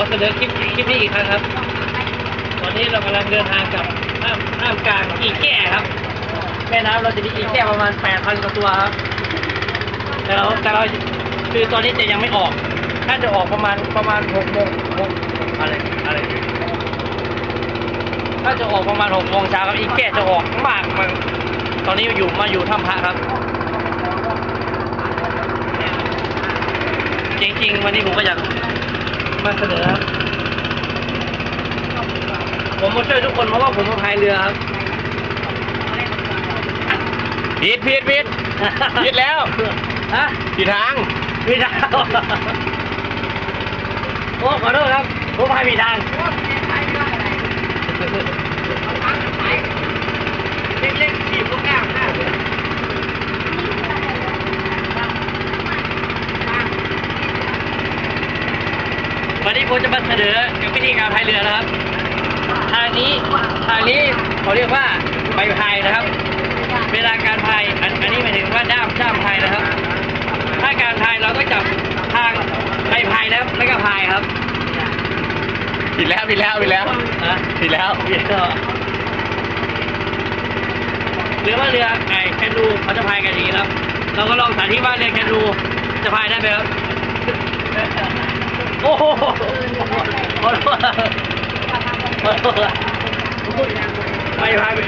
อเสนอคลิปคลิปนี้อีกครั้งครับ ตอนนี้เรากำลังเดินทางกับท่ามท่ามกลางอีแก่ครับ แม่น้ำเราจะมีอีแก่ประมาณแปดพันกว่าตัวครับ แต่เราแต่เราคือตอนนี้จะยังไม่ออกน่าจะออกประมาณประมาณหกโมงหกอะไรอะไรถ้าจะออกประมาณหกโมงเช้าครับอีแก่จะออกมากมันตอนนี้อยู่มาอยู่ถ้ำพระครับจริงๆ วันนี้ผมก็อยาก มาเสนอครับผมมาช่วยทุกคนเพราะว่าผมมาพายเรือครับ ผิดผิดผิด ผิดแล้วฮะผิดทางผิดทางโอ้ขอโทษครับ ผมพายผิดทางเล็กๆขีดลูกแก้วหน้าวันนี้ ผมจะมาเสนอกับวิธีการพายเรือนะครับ ทางนี้ทางนี้เขาเรียกว่าใบพายนะครับ เวลาการพายอันอันนี้หมายถึงว่าด้ามด้ามพายนะครับ ถ้าการพายเราก็จับทางใบพายแล้วแล้วก็พายครับผิดแล้วผิดแล้วผิดแล้วนะผิดแล้วเดี๋ยวหรือว่าเรือไอ้แคนูเขาจะพายกันอย่างนี้ครับ เราก็ลองสาธิตว่าเรือแคนูจะพายได้ไหมครับ โอ้โหขอโทษขอโทษไม่พายไป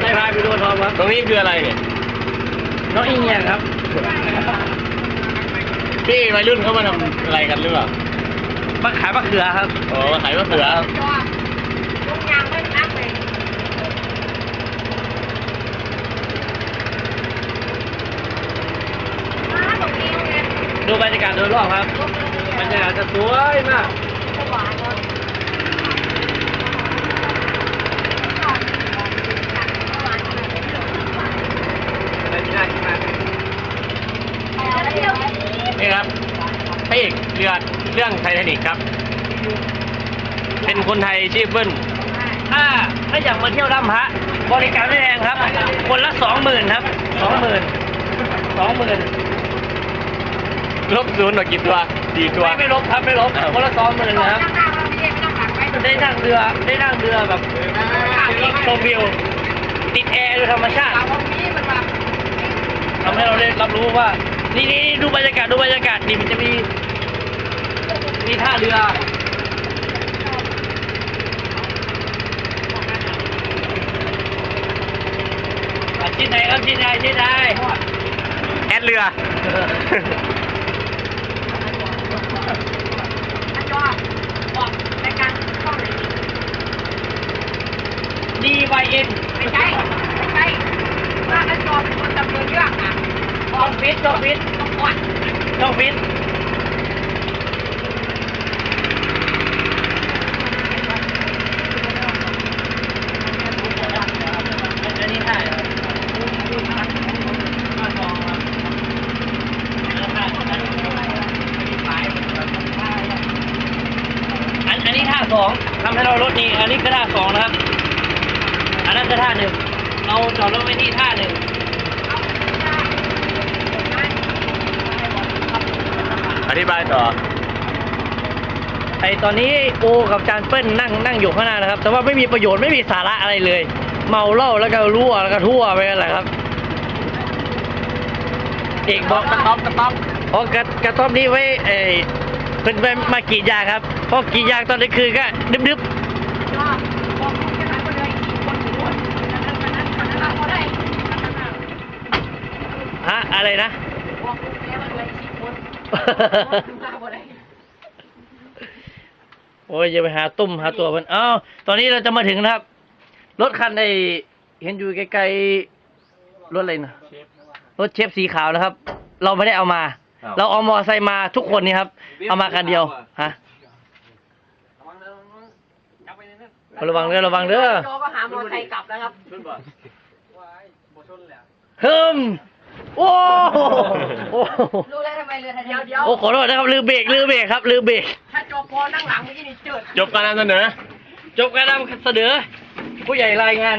ไม่พายไปโดนทองครับตรงนี้คืออะไรเนี่ยน้องอิงเงียครับพี่วัยรุ่นเขามาทำอะไรกันหรือเปล่ามาขายมะเขือครับอ๋อมาขายมะเขือดูบรรยากาศโดยรอบครับ บรรยจะสวยมากนี่ครับพระเอกเรือเรื่องไททานิกครับ เป็นคนไทยชื่อเบิ้ลถ้าถ้าอยากมาเที่ยวถ้ำพระบริการไม่แพงครับ คนละสองหมื่นครับสองหมื่นสองหมื่น ลบศูนย์หน่อยกี่ตัวสี่ตัว ไม่ไม่ลบครับไม่ลบอ้าวคนละสองหมื่นนะครับได้นั่งเรือได้นั่งเรือแบบชมวิว ติดแอร์ดูธรรมชาติทำให้เราได้รับรู้ว่า นี่นี่นี่ดูบรรยากาศดูบรรยากาศนี่มันจะมีมีท่าเรือ อะชิ้นไหนครับชิ้นไหนชิ้นไหนแอดเรือ ดีวายเอ็นไม่ใช่ ไม่ใช่ว่าถ้าจอเป็นคนจำเรื่องเรื่องอะช่องฟิตช่องฟิตต้องวัดช่องฟิตอันนี้ท่าเหรอท่าทองครับท่าท่าอันอันนี้ท่าสองทำให้เราลดนี่อันนี้คือท่าสองนะครับ อันนั้นคือท่าหนึ่งเราจอดรถไว้ที่ท่าหนึ่งอธิบายต่อ ไอตอนนี้โอกับจานเปิ้ลนั่งนั่งอยู่ข้างหน้านะครับ แต่ว่าไม่มีประโยชน์ไม่มีสาระอะไรเลย เมาเหล้าแล้วก็รั่วแล้วก็ทั่วไปกันแหละครับ เอกบอกกระต๊อบกระต๊อบเพราะกระกระต๊อบนี้ไว้เออเพิ่นไปมากรีดยางครับเพราะกรีดยางตอนกลางคืนก็ดึบก็บอกคุณจะหายไปเลยกี่คนกี่คนนั้นนั้นนั้นนั้นพอได้ ๆฮะ อะไรนะบอกคุณแล้วว่าเลยกี่คนมาพอได้โอ้ยจะไปหาตุ้มหาตัวมันอ้าวตอนนี้เราจะมาถึงนะครับ รถคันในเห็นอยู่ไกลๆ รถอะไรนะ รถเชฟสีขาวนะครับ เราไม่ได้เอามาเราเอามอไซค์มาทุกคนนี่ครับ เอามาคันเดียว ฮะ ระวังเด้อระวังเด้อ โจก็หามอไซค์กลับแล้วครับ เฮิม โอ้โหโอ้โหรู้แล้วทำไมเรือเดียวเดียวโอ้ขอโทษนะครับลืมเบรกลืมเบรกครับลืมเบรกถ้าโจพอนั่งหลังเมื่อกี้นี่เจิดจบการนำเสนอ จบการนำเสนอ ผู้ใหญ่รายงาน